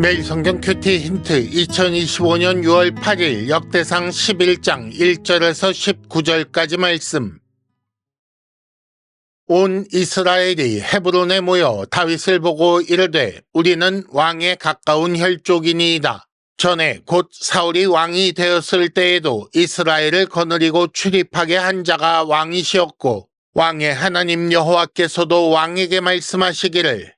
매일 성경 큐티 힌트 2025년 6월 8일 역대상 11장 1절에서 19절까지 말씀 온 이스라엘이 헤브론에 모여 다윗을 보고 이르되 우리는 왕에 가까운 혈족이니이다. 전에 곧 사울이 왕이 되었을 때에도 이스라엘을 거느리고 출입하게 한 자가 왕이시었고 왕의 하나님 여호와께서도 왕에게 말씀하시기를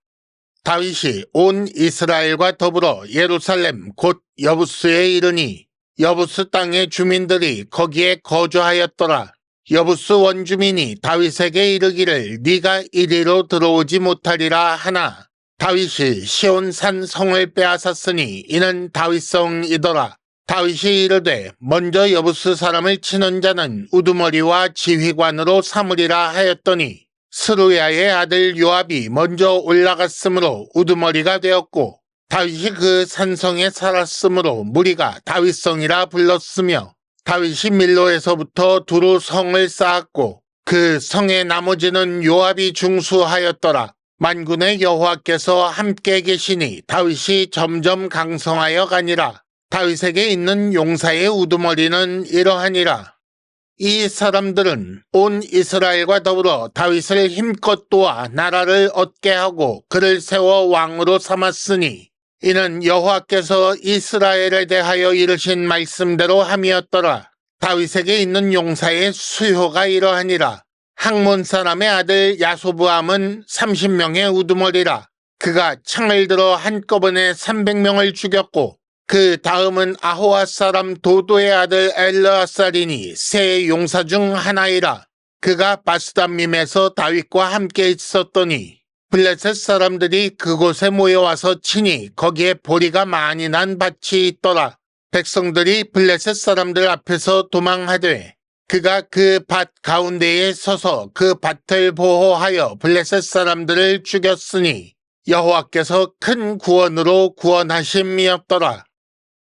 다윗이 온 이스라엘과 더불어 예루살렘 곧 여부스에 이르니 여부스 땅의 주민들이 거기에 거주하였더라. 여부스 원주민이 다윗에게 이르기를 네가 이리로 들어오지 못하리라 하나 다윗이 시온산 성을 빼앗았으니 이는 다윗성이더라. 다윗이 이르되 먼저 여부스 사람을 치는 자는 우두머리와 지휘관으로 삼으리라 하였더니 스루야의 아들 요압이 먼저 올라갔으므로 우두머리가 되었고 다윗이 그 산성에 살았으므로 무리가 다윗성이라 불렀으며 다윗이 밀로에서부터 두루 성을 쌓았고 그 성의 나머지는 요압이 중수하였더라. 만군의 여호와께서 함께 계시니 다윗이 점점 강성하여 가니라. 다윗에게 있는 용사의 우두머리는 이러하니라. 이 사람들은 온 이스라엘과 더불어 다윗을 힘껏 도와 나라를 얻게 하고 그를 세워 왕으로 삼았으니 이는 여호와께서 이스라엘에 대하여 이르신 말씀대로 함이었더라. 다윗에게 있는 용사의 수효가 이러하니라. 항몬 사람의 아들 야소부함은 30명의 우두머리라. 그가 창을 들어 한꺼번에 300명을 죽였고 그 다음은 아호아 사람 도도의 아들 엘르아살이니 세 용사 중 하나이라. 그가 바스담밈에서 다윗과 함께 있었더니 블레셋 사람들이 그곳에 모여와서 치니 거기에 보리가 많이 난 밭이 있더라. 백성들이 블레셋 사람들 앞에서 도망하되 그가 그 밭 가운데에 서서 그 밭을 보호하여 블레셋 사람들을 죽였으니 여호와께서 큰 구원으로 구원하심이었더라.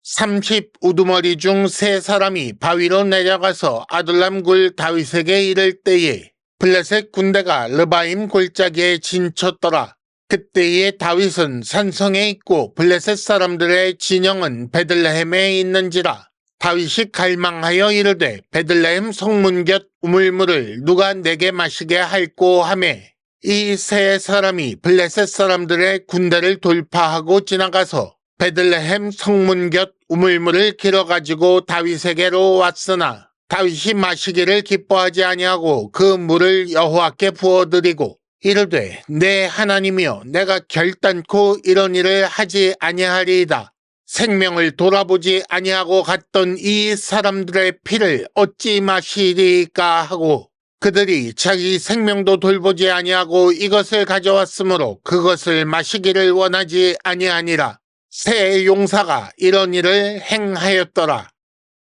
30 우두머리 중 세 사람이 바위로 내려가서 아둘람 굴 다윗에게 이를 때에 블레셋 군대가 르바임 골짜기에 진쳤더라. 그때에 다윗은 산성에 있고 블레셋 사람들의 진영은 베들레헴에 있는지라. 다윗이 갈망하여 이르되 베들레헴 성문 곁 우물물을 누가 내게 마시게 할꼬 하매 이 세 사람이 블레셋 사람들의 군대를 돌파하고 지나가서 베들레헴 성문 곁 우물물을 길어 가지고 다윗에게로 왔으나 다윗이 마시기를 기뻐하지 아니하고 그 물을 여호와께 부어드리고 이르되 내 하나님이여 내가 결단코 이런 일을 하지 아니하리이다. 생명을 돌아보지 아니하고 갔던 이 사람들의 피를 어찌 마시리까 하고 그들이 자기 생명도 돌보지 아니하고 이것을 가져왔으므로 그것을 마시기를 원하지 아니하니라. 새 용사가 이런 일을 행하였더라.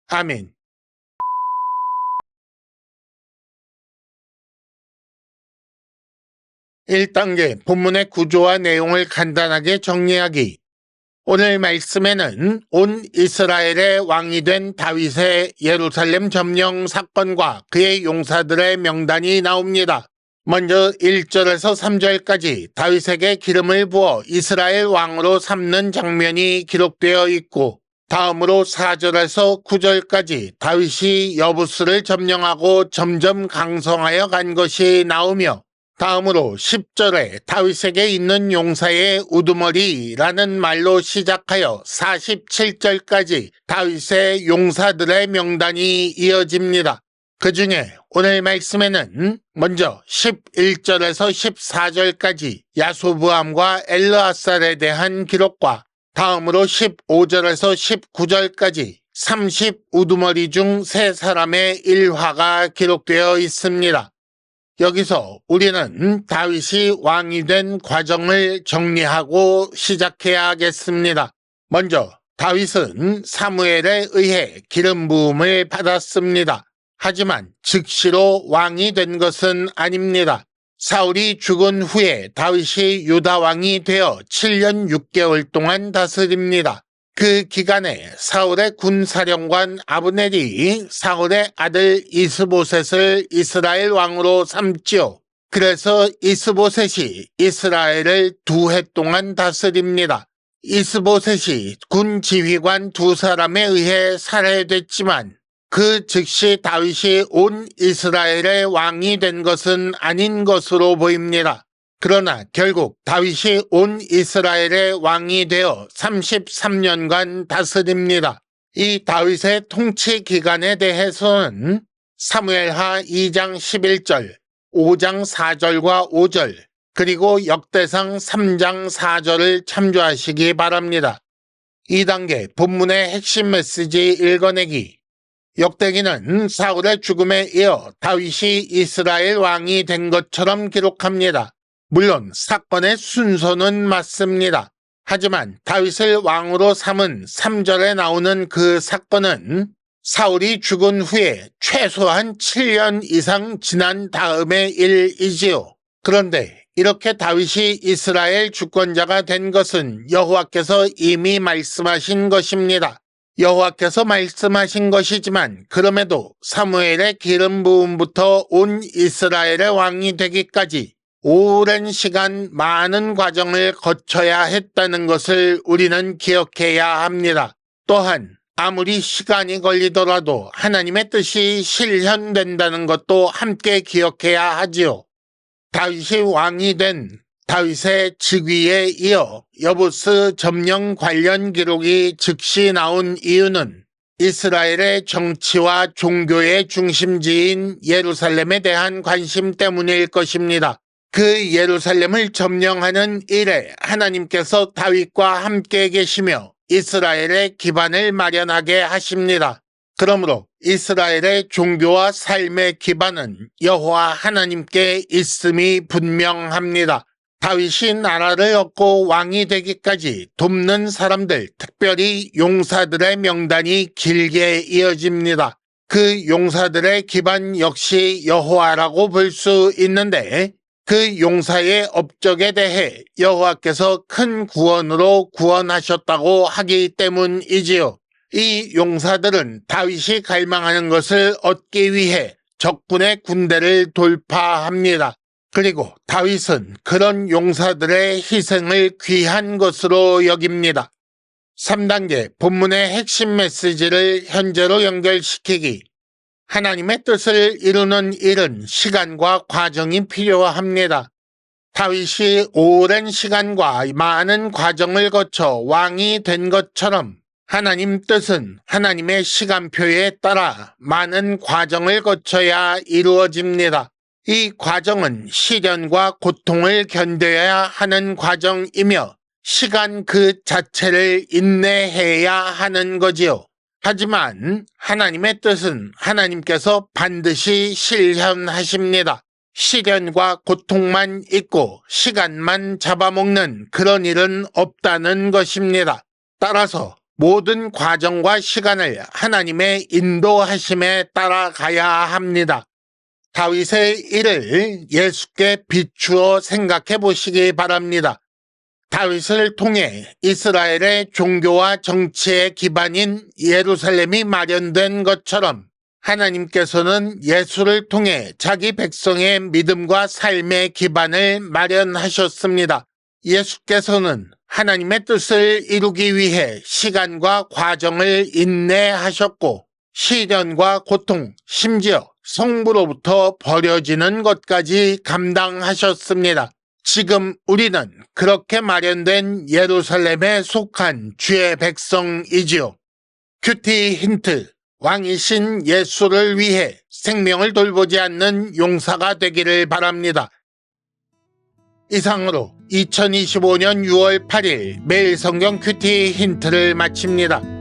아멘. (1단계) 본문의 구조와 내용을 간단하게 정리하기 오늘 말씀에는 온 이스라엘의 왕이 된 다윗의 예루살렘 점령 사건과 그의 용사들의 명단이 나옵니다. 먼저 1절에서 3절까지 다윗에게 기름을 부어 이스라엘 왕으로 삼는 장면이 기록되어 있고 다음으로 4절에서 9절까지 다윗이 여부스를 점령하고 점점 강성하여 간 것이 나오며 다음으로 10절에 다윗에게 있는 용사의 우두머리라는 말로 시작하여 47절까지 다윗의 용사들의 명단이 이어집니다. 그 중에 오늘 말씀에는 먼저 11절에서 14절까지 야소부함과 엘르아살에 대한 기록과 다음으로 15절에서 19절까지 30 우두머리 중 세 사람의 일화가 기록되어 있습니다. 여기서 우리는 다윗이 왕이 된 과정을 정리하고 시작해야겠습니다. 먼저 다윗은 사무엘에 의해 기름 부음을 받았습니다. 하지만 즉시로 왕이 된 것은 아닙니다. 사울이 죽은 후에 다윗이 유다 왕이 되어 7년 6개월 동안 다스립니다. 그 기간에 사울의 군사령관 아브넬이 사울의 아들 이스보셋을 이스라엘 왕으로 삼지요. 그래서 이스보셋이 이스라엘을 두 해 동안 다스립니다. 이스보셋이 군 지휘관 두 사람에 의해 살해됐지만 그 즉시 다윗이 온 이스라엘의 왕이 된 것은 아닌 것으로 보입니다. 그러나 결국 다윗이 온 이스라엘의 왕이 되어 33년간 다스립니다. 이 다윗의 통치 기간에 대해서는 사무엘하 2장 11절, 5장 4절과 5절, 그리고 역대상 3장 4절을 참조하시기 바랍니다. 2단계 본문의 핵심 메시지 읽어내기. 역대기는 사울의 죽음에 이어 다윗이 이스라엘 왕이 된 것처럼 기록합니다. 물론 사건의 순서는 맞습니다. 하지만 다윗을 왕으로 삼은 3절에 나오는 그 사건은 사울이 죽은 후에 최소한 7년 이상 지난 다음의 일이지요. 그런데 이렇게 다윗이 이스라엘 주권자가 된 것은 여호와께서 이미 말씀하신 것입니다. 여호와께서 말씀하신 것이지만 그럼에도 사무엘의 기름 부음부터 온 이스라엘의 왕이 되기까지 오랜 시간 많은 과정을 거쳐야 했다는 것을 우리는 기억해야 합니다. 또한 아무리 시간이 걸리더라도 하나님의 뜻이 실현된다는 것도 함께 기억해야 하지요. 다윗이 왕이 된 다윗의 즉위에 이어 여보스 점령 관련 기록이 즉시 나온 이유는 이스라엘의 정치와 종교의 중심지인 예루살렘에 대한 관심 때문일 것입니다. 그 예루살렘을 점령하는 일에 하나님께서 다윗과 함께 계시며 이스라엘의 기반을 마련하게 하십니다. 그러므로 이스라엘의 종교와 삶의 기반은 여호와 하나님께 있음이 분명합니다. 다윗이 나라를 얻고 왕이 되기까지 돕는 사람들, 특별히 용사들의 명단이 길게 이어집니다. 그 용사들의 기반 역시 여호와라고 볼 수 있는데 그 용사의 업적에 대해 여호와께서 큰 구원으로 구원하셨다고 하기 때문이지요. 이 용사들은 다윗이 갈망하는 것을 얻기 위해 적군의 군대를 돌파합니다. 그리고 다윗은 그런 용사들의 희생을 귀한 것으로 여깁니다. 3단계 본문의 핵심 메시지를 현재로 연결시키기. 하나님의 뜻을 이루는 일은 시간과 과정이 필요합니다. 다윗이 오랜 시간과 많은 과정을 거쳐 왕이 된 것처럼 하나님 뜻은 하나님의 시간표에 따라 많은 과정을 거쳐야 이루어집니다. 이 과정은 시련과 고통을 견뎌야 하는 과정이며 시간 그 자체를 인내해야 하는 거지요. 하지만 하나님의 뜻은 하나님께서 반드시 실현하십니다. 시련과 고통만 있고 시간만 잡아먹는 그런 일은 없다는 것입니다. 따라서 모든 과정과 시간을 하나님의 인도하심에 따라가야 합니다. 다윗의 일을 예수께 비추어 생각해 보시기 바랍니다. 다윗을 통해 이스라엘의 종교와 정치의 기반인 예루살렘이 마련된 것처럼 하나님께서는 예수를 통해 자기 백성의 믿음과 삶의 기반을 마련하셨습니다. 예수께서는 하나님의 뜻을 이루기 위해 시간과 과정을 인내하셨고 시련과 고통, 심지어 성부로부터 버려지는 것까지 감당하셨습니다. 지금 우리는 그렇게 마련된 예루살렘에 속한 주의 백성이지요. 큐티 힌트. 왕이신 예수를 위해 생명을 돌보지 않는 용사가 되기를 바랍니다. 이상으로 2025년 6월 8일 매일 성경 큐티 힌트를 마칩니다.